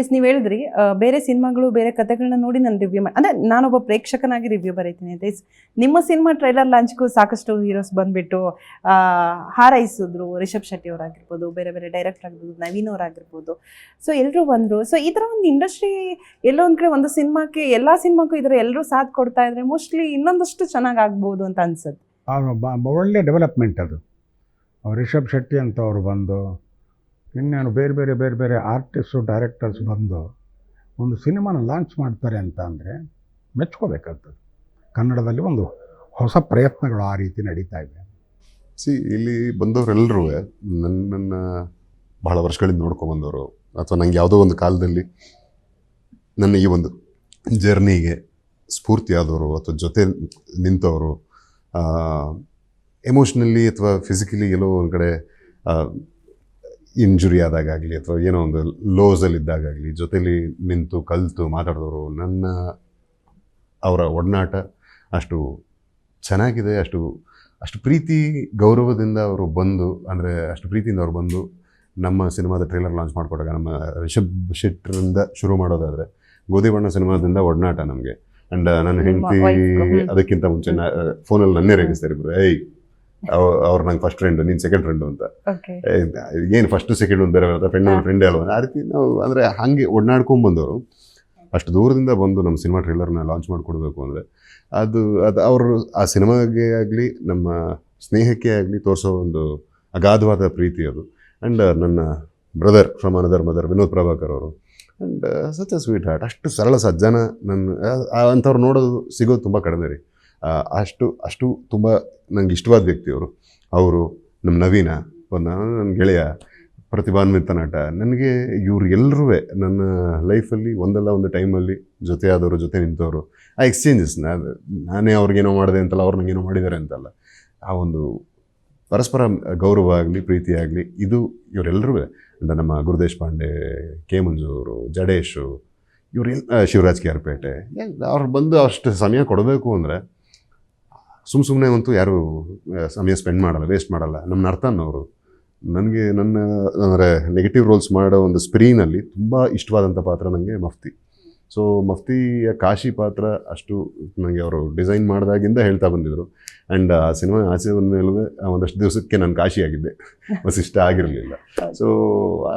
S ನೀವು ಹೇಳಿದ್ರಿ ಬೇರೆ ಸಿನಿಮಾಗಳು, ಬೇರೆ ಕಥೆಗಳನ್ನ ನೋಡಿ ನಾನು ರಿವ್ಯೂ ಮಾಡಿ ಅಂದರೆ ನಾನೊಬ್ಬ ಪ್ರೇಕ್ಷಕನಾಗಿ ರಿವ್ಯೂ ಬರೀತೀನಿ. ಅಂತ ಎಸ್ ನಿಮ್ಮ ಸಿನಿಮಾ ಟ್ರೈಲರ್ ಲಾಂಚ್ಗೂ ಸಾಕಷ್ಟು ಹೀರೋಸ್ ಬಂದ್ಬಿಟ್ಟು ಹಾರೈಸಿದ್ರು ರಿಷಬ್ ಶೆಟ್ಟಿ ಅವರಾಗಿರ್ಬೋದು ಬೇರೆ ಬೇರೆ ಡೈರೆಕ್ಟರ್ ಆಗಿರ್ಬೋದು ನವೀನ್ ಅವರಾಗಿರ್ಬೋದು ಸೊ ಎಲ್ಲರೂ ಬಂದರು. ಸೊ ಈ ಥರ ಒಂದು ಇಂಡಸ್ಟ್ರಿ ಎಲ್ಲೋ ಒಂದು ಕಡೆ ಒಂದು ಸಿನಿಮಾಕ್ಕೆ, ಎಲ್ಲ ಸಿನಿಮಾಕ್ಕೂ ಥರ ಎಲ್ಲರೂ ಸಾಥ್ ಕೊಡ್ತಾ ಇದ್ರೆ ಮೋಸ್ಟ್ಲಿ ಇನ್ನೊಂದಷ್ಟು ಚೆನ್ನಾಗಿ ಆಗ್ಬೋದು ಅಂತ ಅನ್ಸುತ್ತೆ. ಒಳ್ಳೆ ಡೆವಲಪ್ಮೆಂಟ್ ಅದು. ರಿಷಬ್ ಶೆಟ್ಟಿ ಅಂತ ಅವರು ಬಂದು ಇನ್ನೇನು ಬೇರೆ ಬೇರೆ ಬೇರೆ ಬೇರೆ ಆರ್ಟಿಸ್ಟು ಡೈರೆಕ್ಟರ್ಸ್ ಬಂದು ಒಂದು ಸಿನಿಮಾನ ಲಾಂಚ್ ಮಾಡ್ತಾರೆ ಅಂತ ಅಂದರೆ ಮೆಚ್ಕೋಬೇಕಾಗ್ತದೆ. ಕನ್ನಡದಲ್ಲಿ ಒಂದು ಹೊಸ ಪ್ರಯತ್ನಗಳು ಆ ರೀತಿ ನಡೀತಾ ಇದೆ. ಸಿ, ಇಲ್ಲಿ ಬಂದವರೆಲ್ಲರೂ ನನ್ನನ್ನು ಬಹಳ ವರ್ಷಗಳಿಂದ ನೋಡ್ಕೊಂಬಂದವರು ಅಥವಾ ನನಗೆ ಯಾವುದೋ ಒಂದು ಕಾಲದಲ್ಲಿ ನನ್ನ ಈ ಒಂದು ಜರ್ನಿಗೆ ಸ್ಫೂರ್ತಿಯಾದವರು ಅಥವಾ ಜೊತೆ ನಿಂತವರು ಎಮೋಷ್ನಲಿ ಅಥವಾ ಫಿಸಿಕಲಿ ಎಲ್ಲೋ ಒಂದು ಕಡೆ ಇಂಜುರಿ ಆದಾಗಲಿ ಅಥವಾ ಏನೋ ಒಂದು ಲೋಸಲ್ಲಿದ್ದಾಗಲಿ ಜೊತೇಲಿ ನಿಂತು ಕಲಿತು ಮಾತಾಡಿದವರು ನನ್ನ ಅವರ ಒಡನಾಟ. ಅಷ್ಟು ಚೆನ್ನಾಗಿದೆ ಅಷ್ಟು ಅಷ್ಟು ಪ್ರೀತಿ ಗೌರವದಿಂದ ಅವರು ಬಂದು ಅಂದರೆ ಅಷ್ಟು ಪ್ರೀತಿಯಿಂದ ಅವರು ಬಂದು ನಮ್ಮ ಸಿನಿಮಾದ ಟ್ರೈಲರ್ ಲಾಂಚ್ ಮಾಡಿಕೊಟ್ಟಾಗ ನಮ್ಮ ರಿಷಬ್ ಶೆಟ್ಟರಿಂದ ಶುರು ಮಾಡೋದಾದರೆ ಗೋಧಿ ಬಣ್ಣ ಸಿನಿಮಾದಿಂದ ಒಡನಾಟ ನಮಗೆ. ಆ್ಯಂಡ್ ನನ್ನ ಹೆಂಡತಿ ಅದಕ್ಕಿಂತ ಮುಂಚೆ ಫೋನಲ್ಲಿ ನನ್ನೇ ರೇಗಿಸ್ತಾರೆ ಇಬ್ಬರು ಏಯ್ ಅವ್ರು ನಂಗೆ ಫಸ್ಟ್ ಫ್ರೆಂಡು ನೀನು ಸೆಕೆಂಡ್ ಫ್ರೆಂಡು ಅಂತ. ಏನು ಫಸ್ಟ್ ಸೆಕೆಂಡ್ ಒಂದು ಬೇರೆ ಫ್ರೆಂಡ್ ಹಾ. ಫ್ರೆಂಡೇ ಅಲ್ವಾ? ಆ ರೀತಿ ನಾವು ಅಂದರೆ ಹಾಗೆ ಒಡನಾಡ್ಕೊಂಡು ಬಂದವರು. ಅಷ್ಟು ದೂರದಿಂದ ಬಂದು ನಮ್ಮ ಸಿನಿಮಾ ಟ್ರೈಲರ್ನ ಲಾಂಚ್ ಮಾಡಿಕೊಡ್ಬೇಕು ಅಂದರೆ ಅದು ಅದು ಅವರು ಆ ಸಿನಿಮಾಗೆ ಆಗಲಿ ನಮ್ಮ ಸ್ನೇಹಕ್ಕೆ ಆಗಲಿ ತೋರಿಸೋ ಒಂದು ಅಗಾಧವಾದ ಪ್ರೀತಿ ಅದು. ಆ್ಯಂಡ್ ನನ್ನ brother from another mother Vinod Prabhakar ಅವರು. And such a sweet heart ಅಷ್ಟು ಸರಳ ಸಜ್ಜನ ನನ್ನ ಅಂಥವ್ರು ನೋಡೋದು ಸಿಗೋದು ತುಂಬ ಕಡಿಮೆ ರೀ. ಅಷ್ಟು ಅಷ್ಟು ತುಂಬ ನನಗೆ ಇಷ್ಟವಾದ ವ್ಯಕ್ತಿ ಅವರು ಅವರು ನಮ್ಮ ನವೀನ, ಒಂದು ನನ್ನ ಗೆಳೆಯ, ಪ್ರತಿಭಾನ್ವಿತ ನಟ. ನನಗೆ ಎಲ್ಲರೂ ನನ್ನ ಲೈಫಲ್ಲಿ ಒಂದಲ್ಲ ಒಂದು ಟೈಮಲ್ಲಿ ಜೊತೆಯಾದವರು, ಜೊತೆ ನಿಂತವರು. ಆ ಎಕ್ಸ್ಚೇಂಜಸ್ ನಾನೇ ಅವ್ರಿಗೇನೋ ಮಾಡಿದೆ ಅಂತಲ್ಲ, ಅವ್ರು ನನಗೇನೋ ಮಾಡಿದ್ದಾರೆ ಅಂತಲ್ಲ. ಆ ಒಂದು ಪರಸ್ಪರ ಗೌರವ ಆಗಲಿ, ಪ್ರೀತಿ ಆಗಲಿ, ಇದು ಇವರೆಲ್ಲರೂ ನಮ್ಮ ಗುರುದೇಶ್ ಪಾಂಡೆ, ಕೆ ಮಂಜೂರು, ಜಡೇಶು ಇವರೆಲ್ಲ ಶಿವರಾಜ್ ಕೇರ್ಪೇಟೆ ಅವ್ರು ಬಂದು ಅಷ್ಟು ಸಮಯ ಕೊಡಬೇಕು ಅಂದರೆ ಸುಮ್ಮ ಸುಮ್ಮನೆ ಅಂತೂ ಯಾರು ಸಮಯ ಸ್ಪೆಂಡ್ ಮಾಡಲ್ಲ ವೇಸ್ಟ್ ಮಾಡಲ್ಲ. ನಮ್ಮ ನರ್ತನ್ ಅವರು, ನನಗೆ ನನ್ನ, ಅಂದರೆ ನೆಗೆಟಿವ್ ರೋಲ್ಸ್ ಮಾಡೋ ಒಂದು ಸ್ಪ್ರೀನಲ್ಲಿ ತುಂಬ ಇಷ್ಟವಾದಂಥ ಪಾತ್ರ ನನಗೆ ಮಫ್ತಿ. ಸೊ ಮಫ್ತಿಯ ಕಾಶಿ ಪಾತ್ರ ಅಷ್ಟು ನನಗೆ ಅವರು ಡಿಸೈನ್ ಮಾಡಿದಾಗಿಂದ ಹೇಳ್ತಾ ಬಂದಿದ್ರು. ಆ್ಯಂಡ್ ಆ ಸಿನಿಮಾ ಆಚೆ ಬಂದ ಮೇಲೂ ಒಂದಷ್ಟು ದಿವಸಕ್ಕೆ ನಾನು ಕಾಶಿ ಆಗಿದ್ದೆ ಇಷ್ಟ ಆಗಿರಲಿಲ್ಲ. ಸೊ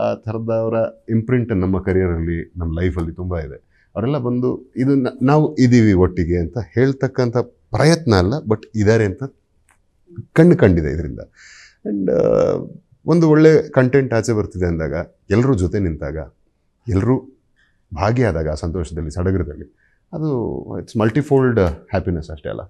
ಆ ಥರದವರ ಇಂಪ್ರಿಂಟ್ ನಮ್ಮ ಕರಿಯರಲ್ಲಿ ನಮ್ಮ ಲೈಫಲ್ಲಿ ತುಂಬ ಇದೆ. ಅವರೆಲ್ಲ ಬಂದು, ಇದು ನಾವು ಇದ್ದೀವಿ ಒಟ್ಟಿಗೆ ಅಂತ ಹೇಳ್ತಕ್ಕಂಥ ಪ್ರಯತ್ನ ಅಲ್ಲ ಬಟ್ ಇದ್ದಾರೆ ಅಂತ ಕಣ್ಣು ಕಂಡಿದೆ ಇದರಿಂದ. ಆ್ಯಂಡ್ ಒಂದು ಒಳ್ಳೆ ಕಂಟೆಂಟ್ ಆಚೆ ಬರ್ತಿದೆ ಅಂದಾಗ ಎಲ್ಲರೂ ಜೊತೆ ನಿಂತಾಗ ಎಲ್ಲರೂ ಭಾಗಿಯಾದಾಗ ಆ ಸಂತೋಷದಲ್ಲಿ, ಸಡಗರದಲ್ಲಿ, ಅದು ಇಟ್ಸ್ ಮಲ್ಟಿಫೋಲ್ಡ್ ಹ್ಯಾಪಿನೆಸ್ ಅಷ್ಟೇ ಅಲ್ಲ.